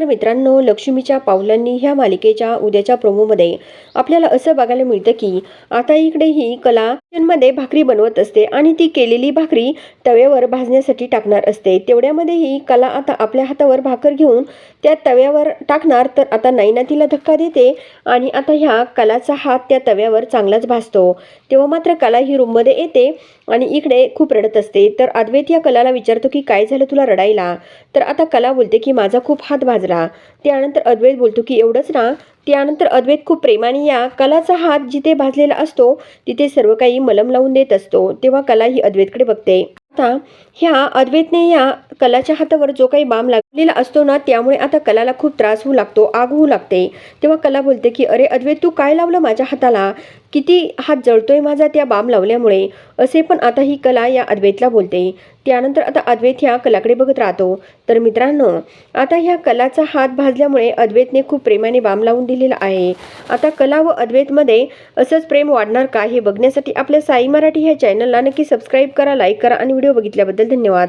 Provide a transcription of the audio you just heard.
नमस्कार मित्रांनो लक्ष्मीच्या पावलांनी ह्या मालिकेच्या उद्याच्या प्रोमोमध्ये आपल्याला असं बघायला मिळतं की आता इकडे ही कला मध्ये भाकरी बनवत असते आणि ती केलेली भाकरी तव्यावर भाजण्यासाठी टाकणार असते. तेवढ्यामध्ये ही कला आता आपल्या हातावर भाकर घेऊन त्या तव्यावर टाकणार तर आता नैना तिला धक्का देते आणि आता ह्या कलाचा हात त्या तव्यावर चांगलाच भाजतो. तेव्हा मात्र कला ही रूममध्ये येते आणि इकडे खूप रडत असते. तर अद्वैत या कलाला विचारतो की काय झालं तुला रडायला? तर आता कला बोलते की माझा खूप हात भाजला. त्यानंतर अद्वैत बोलतो की एवढंच ना. त्यानंतर अद्वैत खूप प्रेमाने या कलाचा हात जिथे भाजलेला असतो तिथे सर्व काही मलम लावून देत असतो. तेव्हा कला ही अद्वैतकडे बघते. आता ह्या अद्वैतने या कलाच्या हातावर जो काही बाम लागलेला असतो ना त्यामुळे आता कलाला खूप त्रास होऊ लागतो आग होऊ लागते. तेव्हा कला बोलते की अरे अद्वैत तू काय लावलं माझ्या हाताला? किती हात जळतोय माझा त्या बाम लावल्यामुळे. असे पण आता ही कला या अद्वैतला बोलते. त्यानंतर आता अद्वैत ह्या कलाकडे बघत राहतो. तर मित्रांनो आता ह्या कलाचा हात भाजल्यामुळे अद्वैतने खूप प्रेमाने बाम लावून दिलेला आहे. आता कला व अद्वैतमध्ये असंच प्रेम वाढणार का हे बघण्यासाठी आपल्या साई मराठी ह्या चॅनलला नक्की सबस्क्राईब करा लाईक करा आणि व्हिडिओ बघितल्याबद्दल धन्यवाद.